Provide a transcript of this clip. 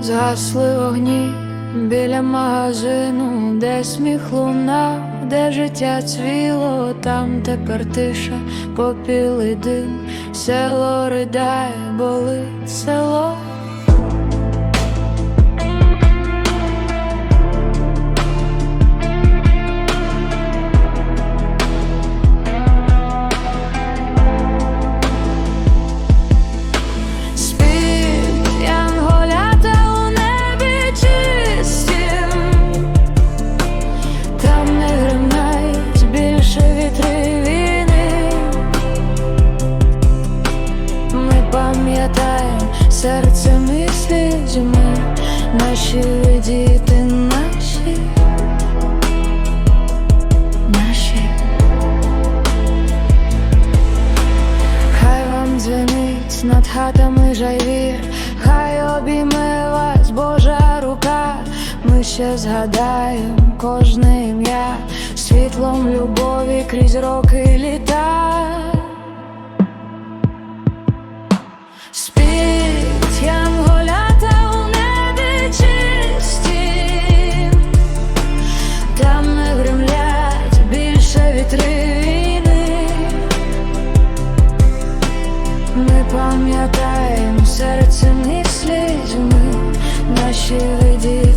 Згасли вогні біля магазину, де сміх лунав, де життя цвіло, там тепер тиша, попілий дим, село ридає, болить село. Серцем і слізьми, наші діти, наші, наші. Хай вам дзвенить над хатами жайвір, хай обійме вас Божа рука, ми ще згадаємо кожне ім'я, світлом любові крізь роки літа. Війни. Ми пам'ятаємо серцем і слізьми наші виді